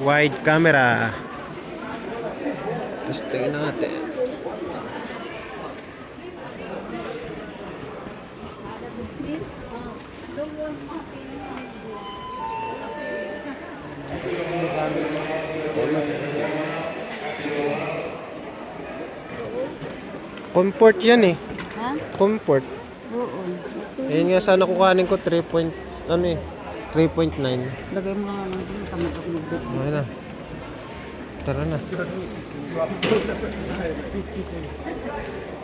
wide camera. Tapos tingnan natin. Comfort yan eh. Ha? Comfort. Oo. Ayun nga sana kukanin ko 3 point, ano eh, 3.9. Lagay mo nga lang din. Tamad ako mag-book. Okay na. Tara na.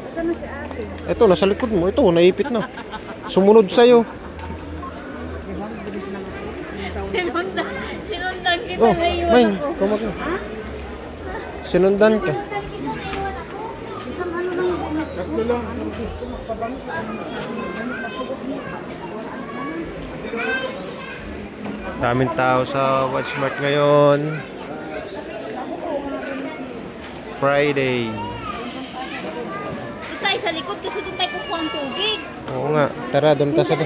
Ito na si ate. Ito, nasa likod mo. Ito, naipit na. Sumunod sa'yo. Na. Sinundan, sinundan kita Oh, na iwan Main, ako. kumag Sinundan ka. Sinundan kita na iwan ako. Isang ano lang ako. Tatlo lang. Daming tao sa Watchmart ngayon. Friday. Isa sa likod kasi doon tayo kukuha ang tubig. Oo nga. Tara, doon tayo sa...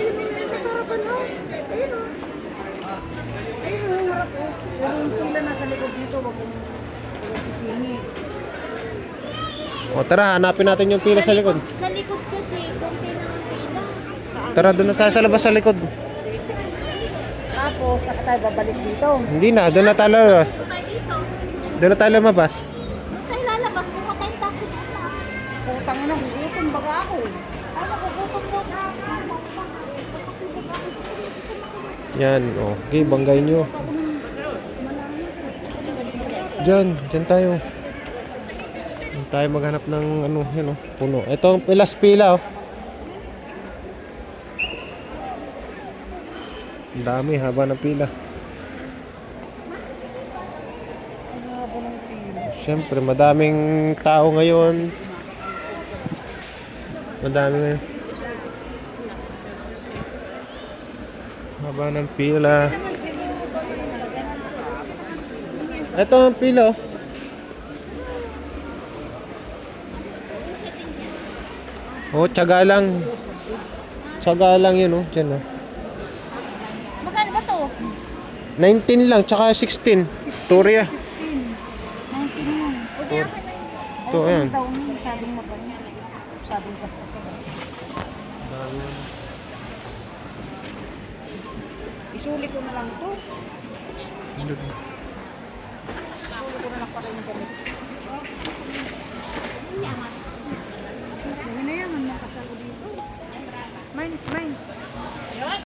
O tara, hanapin natin yung pila sa likod. Sa likod kasi, konti na ang pila. Tara, doon na tayo sa labas sa likod. Tapos, saka tayo babalik dito. Hindi na, doon na tayo lalabas. Doon na tayo lumabas. Doon tayo lalabas. Kuha tayong taxi dito. Putang na, gugutom baga ako. Ay, nakugutom po. Yan, o. Okay, banggay nyo. Diyan, diyan tayo. Diyan tayo maghanap ng ano, yun o, puno. Ito ang pilas pila o. Ang dami, haba ng pila. Siyempre, madaming tao ngayon. Madami ngayon. Haba ng pila. Ito ang pila oh. Oh, tsaga lang. Tsaga lang yun oh. Diyan oh. 19 lang, tsaka 16. Turia. 19 yun. O di akin na yun. Ito, ayan. Ang taon yun, sabing mabanya. Sabing basta sa Isuli ko na lang to. Isuli